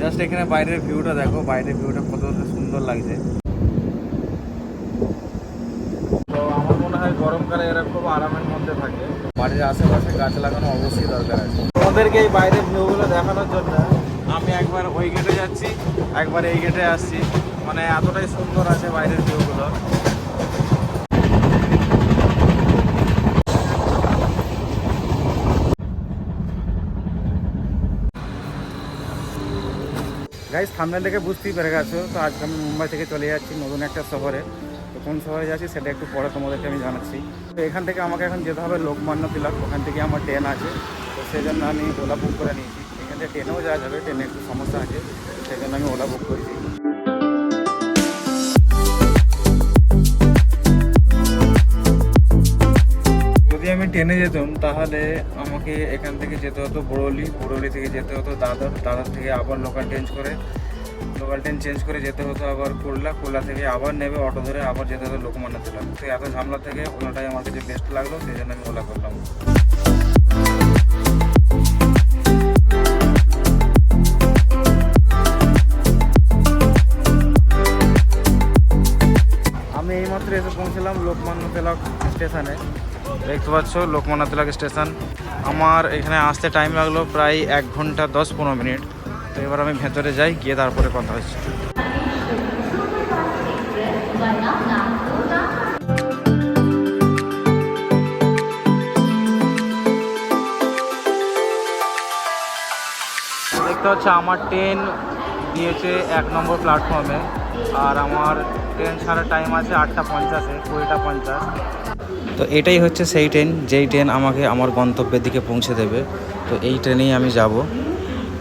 Just এখানে বাইরের ভিউটা দেখো বাইরের ভিউটা কত সুন্দর লাগছে। তো আমার মনে হয় গরমকালে এরা খুব আরামের মধ্যে থাকে। বাড়ির আশেপাশে গাছ লাগানো অবশ্যই দরকার আছে। তোমাদেরকে এই বাইরের ভিউগুলো দেখানোর জন্য আমি একবার ওই গেটে যাচ্ছি একবার এই গেটে আসছি। মানে এতটাই সুন্দর আছে বাইরের ভিউগুলো গাইজ সামনে থেকে বুঝতেই পেরে গেছো। তো আজকে আমি মুম্বাই থেকে চলে যাচ্ছি নতুন একটা শহরে। তো কোন শহরে যাচ্ছি সেটা একটু পরে তোমাদেরকে আমি জানাচ্ছি। তো এখান থেকে আমাকে এখন যেতে হবে লোকমান্য তিলক। ওখান থেকে আমার ট্রেন আছে। তো সেই জন্য আমি ওলা বুক করে নিয়েছি। এখান থেকে ট্রেনেও যাওয়া যাবে ট্রেনে একটু সমস্যা আছে। সেই জন্য আমি ওলা বুক করেছি। আমি ট্রেনে যেতাম, তাহলে আমাকে এখান থেকে যেতে হতো বড়লি। বড়লি থেকে যেতে হতো দাদর। দাদর থেকে আবার লোকাল চেঞ্জ করে লোকাল ট্রেন চেঞ্জ করে যেতে হতো আবার কোল্লা কোল্লা থেকে আবার নেবে অটো ধরে আবার যেতে হতো লোকমান্য ছিলাম তো এত ঝামেলা থেকে ওলাটাই আমার কাছে বেস্ট লাগল, সেই জন্য আমি ওলা করলাম। আমি এইমাত্র এসে পৌঁছলাম লোকমান্য তিলক স্টেশনে। দেখতে পাচ্ছ, লোকমান্য তিলক স্টেশন। আমার এখানে আসতে টাইম লাগল প্রায় এক ঘণ্টা দশ পনেরো মিনিট। তো এবার আমি ভেতরে যাই, গিয়ে তারপরে কথা হচ্ছে। দেখতে হচ্ছে আমার ট্রেন দিয়েছে এক নম্বর প্ল্যাটফর্মে আর আমার ট্রেন ছাড়ার টাইম আছে আটটা পঞ্চাশে কুড়িটা পঞ্চাশ। তো এটাই হচ্ছে সেই ট্রেন যেই ট্রেন আমাকে আমার গন্তব্যের দিকে পৌঁছে দেবে। তো এই ট্রেনেই আমি যাব।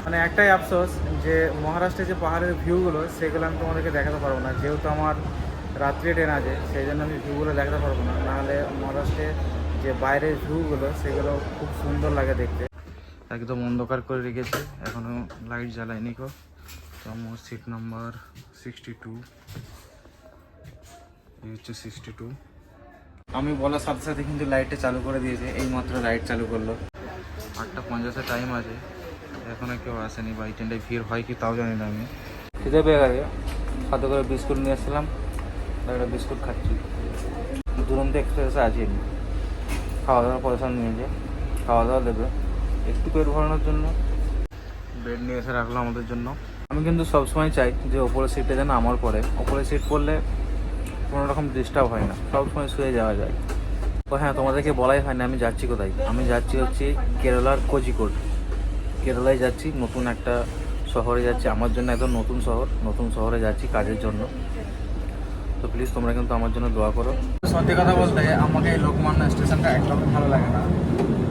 মানে একটাই আফসোস যে মহারাষ্ট্রের যে পাহাড়ের ভিউগুলো সেগুলো আমি তোমাদেরকে দেখাতে পারব না। যেহেতু আমার রাত্রি ট্রেন আছে সেই জন্য আমি ভিউগুলো দেখাতে পারব না। নাহলে মহারাষ্ট্রে যে বাইরের ভিউগুলো সেগুলো খুব সুন্দর লাগে দেখতে। একদম অন্ধকার করে রেখেছে। এখনও লাইট জ্বালায়নি কো তো আমার seat number sixty two sixty two আমি বলার সাথে সাথে কিন্তু লাইটটা চালু করে দিয়েছে এই মাত্র লাইট চালু করল। আটটা পঞ্চাশের টাইম আছে। এখনও কেউ আসেনি, বা এই ট্রেনটায় ভিড় হয় কি তাও জানি না আমি। খিদে পেয়ে গেছে। সাথে করে বিস্কুট নিয়ে তাই একটা বিস্কুট খাচ্ছি। দুরন্ত এক্সপ্রেসে আছি আমি। খাওয়া দাওয়ার পয়সা নিয়েছে। খাওয়া দাওয়া দেবে। একটু পেট ভরানোর জন্য। বেড নিয়ে এসে রাখল আমাদের জন্য। আমি কিন্তু সবসময় চাই যে ওপরের সিটটা যেন আমার পরে ওপরের সিট পড়লে কোনো রকম ডিস্টার্ব হয় না। সবসময় শুয়ে যাওয়া যায়। তো হ্যাঁ তোমাদেরকে বলাই হয় না আমি যাচ্ছি কোথায়। আমি যাচ্ছি হচ্ছে কেরালার কোজিকোড। কেরালায় যাচ্ছি, নতুন একটা শহরে যাচ্ছি। আমার জন্য একদম নতুন শহর, নতুন শহরে যাচ্ছি কাজের জন্য। তো প্লিজ তোমরা কিন্তু আমার জন্য দোয়া করো। সত্যি কথা বলতে, আমাকে এই লোকমান্য স্টেশনটা একদম ভালো লাগে না।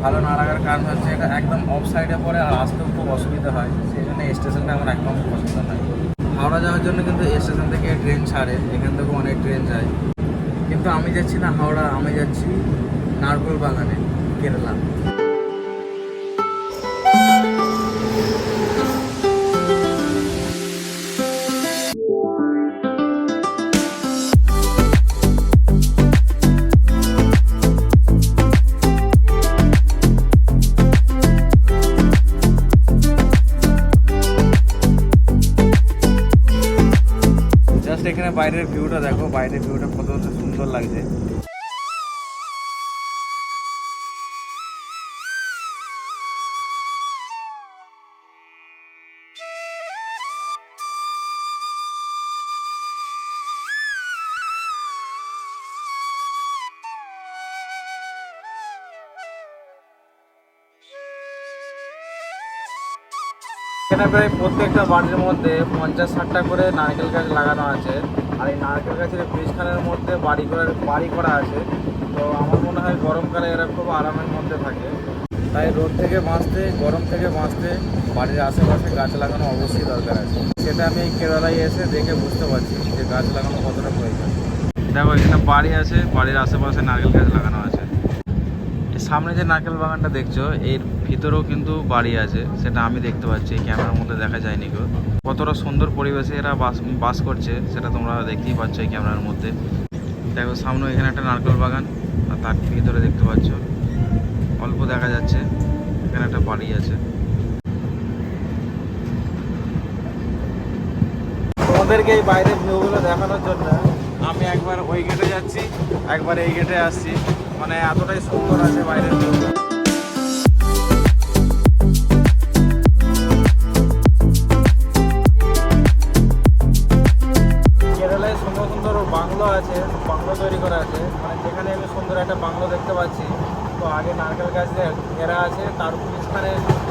ভালো না লাগার কারণ হচ্ছে এটা একদম অফ সাইডে পরে আর আসতেও খুব অসুবিধা হয়। সেই জন্য এই স্টেশনটা আমার একদম পছন্দ নয়। হাওড়া যাওয়ার জন্য কিন্তু স্টেশন থেকে ট্রেন ছাড়ে, এখান থেকে অনেক ট্রেন যায়। কিন্তু আমি যাচ্ছি না হাওড়া, আমি যাচ্ছি নারকোল বাগানে, কেরালা। বাইরের ভিউটা দেখো, বাইরের ভিউটা কত সুন্দর লাগছে। এখানে প্রায় প্রত্যেকটা বাড়ির মধ্যে পঞ্চাশ ষাটটা করে নারকেল গাছ লাগানো আছে। আর এই নারকেল গাছের বীজখানের মধ্যে বাড়ি করার বাড়ি করা আছে, তো আমার মনে হয় গরমকালে এরা খুব আরামের মধ্যে থাকে। তাই রোদ থেকে বাঁচতে, গরম থেকে বাঁচতে বাড়ির আশেপাশে গাছ লাগানো অবশ্যই দরকার আছে। সেটা আমি এই কেরালায় এসে দেখে বুঝতে পারছি যে গাছ লাগানো কতটা প্রয়োজন। দেখো, এখানে বাড়ি আছে, বাড়ির আশেপাশে নারকেল গাছ লাগানো আছে। সামনে যে নারকেল বাগানটা দেখছ, এর ভিতরেও কিন্তু বাড়ি আছে। সেটা আমি দেখতে পাচ্ছি ক্যামেরার মধ্যে দেখা যায়নি কেউ। কতটা সুন্দর পরিবেশে এরা বাস বাস করছে, সেটা তোমরা দেখতেই পাচ্ছ এই ক্যামেরার মধ্যে। দেখো সামনে এখানে একটা নারকেল বাগান, আর তার ভিতরে দেখতে পাচ্ছ, অল্প দেখা যাচ্ছে, এখানে একটা বাড়ি আছে। তোমাদেরকে এই বাইরের ভিউগুলো দেখানোর জন্য আমি একবার ওই গেটে যাচ্ছি, একবার এই গেটে আসছি। মানে এতটাই সুন্দর আছে বাইরের কেরালায় সুন্দর বাংলো আছে, বাংলো তৈরি করা আছে। মানে যেখানে আমি সুন্দর একটা বাংলো দেখতে পাচ্ছি, তো আগে নারকেল গাছ ঘেরা আছে, তার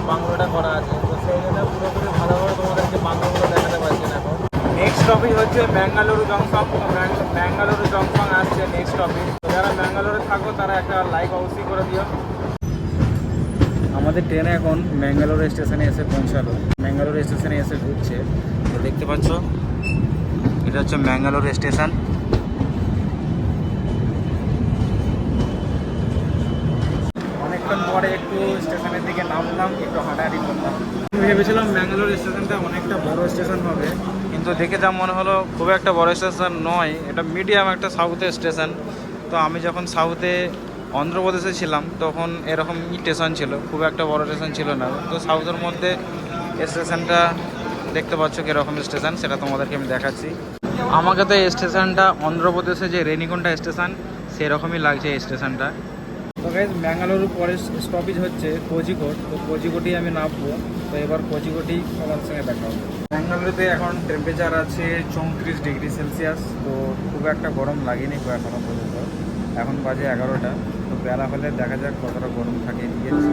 বাংলোটা করা আছে। তো সেই পুরোপুরি ভালোভাবে দেখাতে পারছি না এখন। নেক্সট হচ্ছে ম্যাঙ্গালুরু জংশন। ম্যাঙ্গালুরু জংশন আসছে নেক্সট টপিক যারা ম্যাঙ্গালোরে থাকো, তারা একটা লাইক অবশ্যই করে দিও। আমাদের ট্রেন এখন ম্যাঙ্গালোর স্টেশনে এসে পৌঁছালো। ম্যাঙ্গালোর স্টেশনে এসে ঢুকছে। তো দেখতে পাচ্ছ, এটা হচ্ছে ম্যাঙ্গালোর স্টেশন অনেকক্ষণ পরে একটু স্টেশনের দিকে নামলাম, একটু হাঁটাহাঁটি করলাম। ভেবেছিলাম ম্যাঙ্গালোর স্টেশনটা অনেকটা বড় স্টেশন হবে, কিন্তু দেখে যা মনে হলো, খুব একটা বড় স্টেশন নয়, এটা মিডিয়াম একটা সাউথের স্টেশন তো আমি যখন সাউথে অন্ধ্রপ্রদেশে ছিলাম, তখন এরকমই স্টেশন ছিল, খুব একটা বড় স্টেশন ছিল না। তো সাউথের মধ্যে স্টেশনটা দেখতে পাচ্ছ কীরকম স্টেশন সেটা তোমাদেরকে আমি দেখাচ্ছি। আমাকে তো এই স্টেশনটা অন্ধ্রপ্রদেশে যে রেনিকোন্ডা স্টেশন সেরকমই লাগছে এই স্টেশনটা তো গাইজ ম্যাঙ্গালুরু পরে স্টপেজ হচ্ছে কোজিকোট, তো কোজিকোটি আমি নামবো। তো এবার কোজিকোটি তোমাদের সঙ্গে দেখা হবে। ব্যাঙ্গালুরুতে এখন টেম্পারেচার আছে চৌত্রিশ ডিগ্রি সেলসিয়াস তো খুব একটা গরম লাগেনি এখনও পর্যন্ত। এখন বাজে এগারোটা, তো বেলা হলে দেখা যাক কতটা গরম থাকে গিয়েছে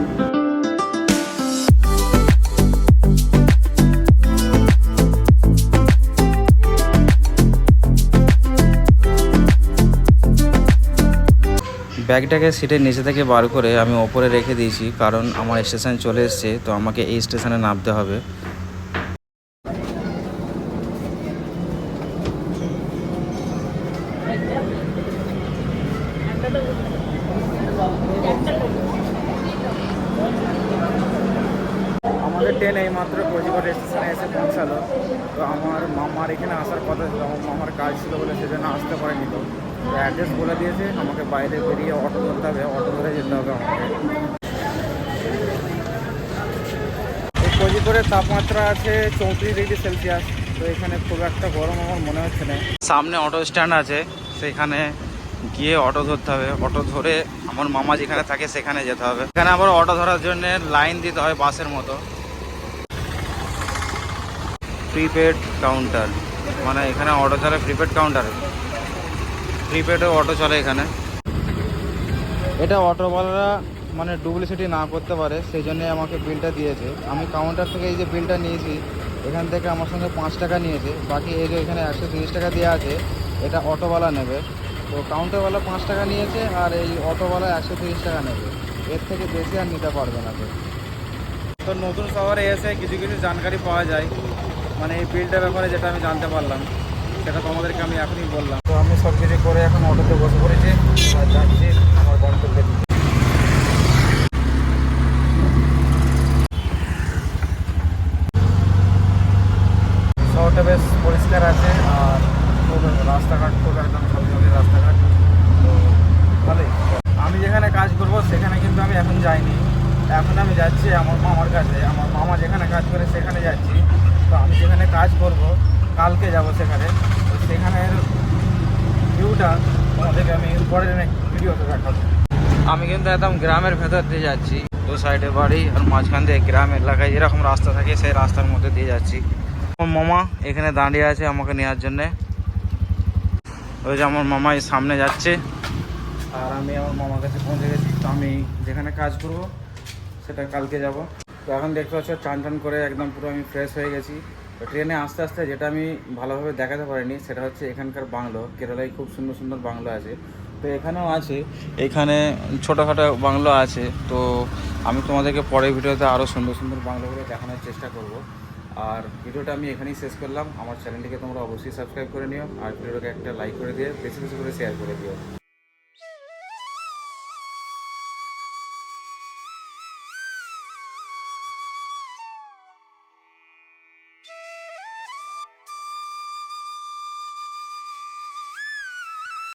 ব্যাগটাকে সিটের নিচে থেকে বার করে আমি ওপরে রেখে দিয়েছি, কারণ আমার স্টেশন চলে এসছে, তো আমাকে এই স্টেশনে নামতে হবে। আমাদের ট্রেন এইমাত্র কোজিকোড স্টেশনে এসে পৌঁছালো। তো আমার মামার এখানে আসার কথা ছিল, আমার মামার কাজ ছিল বলে সেজন্য আসতে পারেনি তো। অ্যাড্রেস বলে দিয়েছে, আমাকে বাইরে বেরিয়ে অটো ধরতে হবে অটো ধরে যেতে হবে আমাকে। এই কোজিকোড়ের তাপমাত্রা আছে চৌত্রিশ ডিগ্রি সেলসিয়াস, তো এখানে খুব একটা গরম আমার মনে হচ্ছে না। সামনে অটো স্ট্যান্ড আছে সেখানে গিয়ে অটো ধরতে হবে। অটো ধরে আমার মামা যেখানে থাকে সেখানে যেতে হবে। এখানে আবার অটো ধরার জন্য লাইন দিতে হয় বাসের মতো। প্রিপেড কাউন্টার মানে এখানে অটো চলে প্রিপেড কাউন্টার প্রিপেডে অটো চলে এখানে। এটা অটোওয়ালারা মানে ডুপ্লিসিটি না করতে পারে সেই জন্যে আমাকে বিলটা দিয়েছে। আমি কাউন্টার থেকে এই যে বিলটা নিয়েছি, এখান থেকে আমার সঙ্গে পাঁচ টাকা নিয়েছে। বাকি এই যে এখানে একশো তিরিশ টাকা দেওয়া আছে, এটা অটোওয়ালা নেবে। তো কাউন্টারওয়ালা পাঁচ টাকা নিয়েছে আর এই অটোওয়ালা একশো তিরিশ টাকা নেবে। এর থেকে বেশি আর নিতে পারবে না তো। তো নতুন শহরে এসে কিছু কিছু জানকারি পাওয়া যায়। মানে এই বিলটার ব্যাপারে যেটা আমি জানতে পারলাম সেটা তোমাদেরকে আমি এখনই বললাম। তো আমি সব কিছু করে এখন অটোতে বসে পড়েছি। আর যাচ্ছি আমার গন্তব্যে শহরটা বেশ পরিষ্কার আছে আর খুব রাস্তাঘাট খুব একদম ঝকঝকে রাস্তাঘাট তো ভালোই আমি যেখানে কাজ করব সেখানে কিন্তু আমি এখন যাইনি। এখন আমি যাচ্ছি আমার মামার কাছে। আমার মামা যেখানে কাজ করে সেখানে যাচ্ছি। তো আমি যেখানে কাজ করব, কালকে যাব সেখানে। তো সেখানের ভিউটা তোমাদেরকে আমি পরের ভিডিওতে দেখাবো। আমি কিন্তু একদম গ্রামের ভেতর দিয়ে যাচ্ছি। দু সাইডে বাড়ি আর মাঝখান দিয়ে গ্রাম এলাকায় যেরকম রাস্তা থাকে সেই রাস্তার মধ্যে দিয়ে যাচ্ছি। আমার মামা এখানে দাঁড়িয়ে আছে আমাকে নেওয়ার জন্যে। ওই যে আমার মামা সামনে যাচ্ছে। আর আমি আমার মামার কাছে পৌঁছে গেছি, তো আমি যেখানে কাজ করব, সেটা কালকে যাব। তো এখন দেখতে পাচ্ছ, চান টান করে একদম পুরো আমি ফ্রেশ হয়ে গেছি। তো ট্রেনে আস্তে আস্তে যেটা আমি ভালোভাবে দেখাতে পারিনি, সেটা হচ্ছে এখানকার বাংলো। কেরালায় খুব সুন্দর সুন্দর বাংলো আছে। তো এখানেও আছে, এখানে ছোটোখাটো বাংলো আছে। তো আমি তোমাদেরকে পরের ভিডিওতে আরও সুন্দর সুন্দর বাংলোগুলো দেখানোর চেষ্টা করব। আর ভিডিওটা আমি এখানেই শেষ করলাম। আমার চ্যানেলটিকে তোমরা অবশ্যই সাবস্ক্রাইব করে নিও। আর ভিডিওটাকে একটা লাইক করে দিয়ে বেশি বেশি করে শেয়ার করে দিও।